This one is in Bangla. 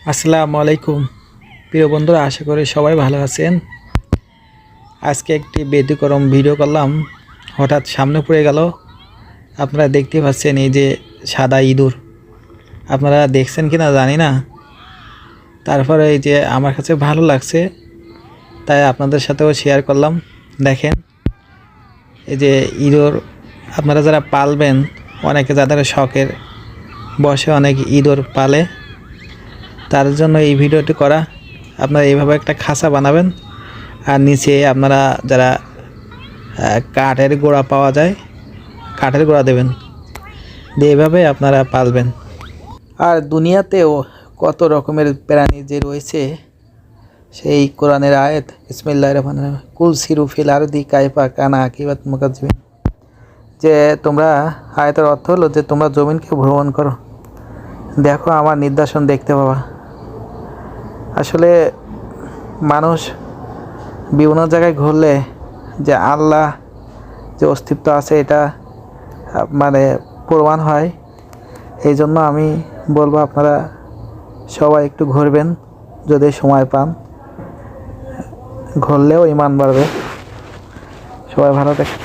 আসসালামু আলাইকুম। প্রিয় বন্ধুরা, আশা করি সবাই ভালো আছেন। আজকে একটি ব্যতিক্রম ভিডিও করলাম। হঠাৎ সামনে পড়ে গেল। আপনারা দেখতে পাচ্ছেন এই যে সাদা ইঁদুর। আপনারা দেখছেন কি না জানি না। তারপরে এই যে আমার কাছে ভালো লাগছে, তাই আপনাদের সাথেও শেয়ার করলাম। দেখেন, এই যে ইঁদুর, আপনারা যারা পালবেন, অনেকে যাদের শখের বসে অনেক ইঁদুর পালে। তার জন্য এই ভিডিওটি করা। আপনারা এইভাবে একটা খাঁচা বানাবেন। আর নিচে আপনারা যারা কাঠের গোড়া পাওয়া যায় কাঠের গোড়া দেবেন। দিয়ে এভাবে আপনারা পালবেন। আর দুনিয়াতেও কত রকমের প্রাণী যে রয়েছে সেই কোরআনের আয়াত ইসমিল্লাহ রহমান রহিম, কুল ফিল আরদি কাইফা কানা আকিবাত মুকাজ্জিবিন। যে তোমরা আয়াতের অর্থ হলো যে তোমরা জমিনকে ভ্রমণ করো। দেখো আমার নির্দেশন দেখতে পাবা। আসলে মানুষ বিভিন্ন জায়গায় ঘুরলে যে আল্লাহ যে অস্তিত্ব আছে এটা মানে প্রমাণ হয়। এই জন্য আমি বলব আপনারা সবাই একটু ঘুরবেন যদি সময় পান। ঘুরলেও ইমান বাড়বে। সবাই ভালো থাকে